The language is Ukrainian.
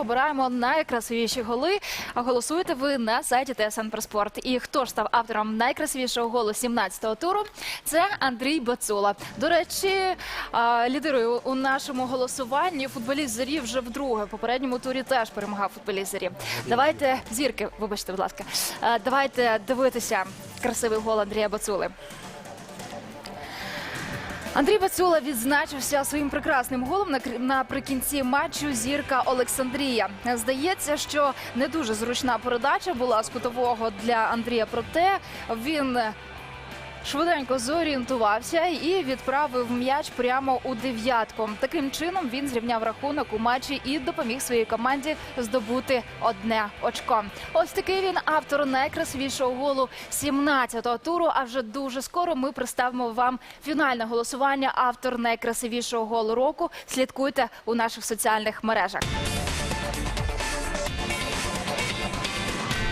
Обираємо найкрасивіші голи. А голосуєте ви на сайті ТСН про спорт. І хто ж став автором найкрасивішого голу 17-го туру? Це Андрій Бацула. До речі, лідирує у нашому голосуванні. Футболіст зорі вже вдруге. В попередньому турі теж перемагав футболіст зорі. Давайте зірки, вибачте, будь ласка. Давайте дивитися красивий гол Андрія Бацули. Андрій Бацюла відзначився своїм прекрасним голом на- наприкінці матчу зірка Олександрія. Здається, що не дуже зручна передача була з кутового для Андрія. Проте він швиденько зорієнтувався і відправив м'яч прямо у дев'ятку. Таким чином він зрівняв рахунок у матчі і допоміг своїй команді здобути одне очко. Ось такий він автор найкрасивішого голу 17-го туру. А вже дуже скоро ми представимо вам фінальне голосування. Автор найкрасивішого голу року. Слідкуйте у наших соціальних мережах.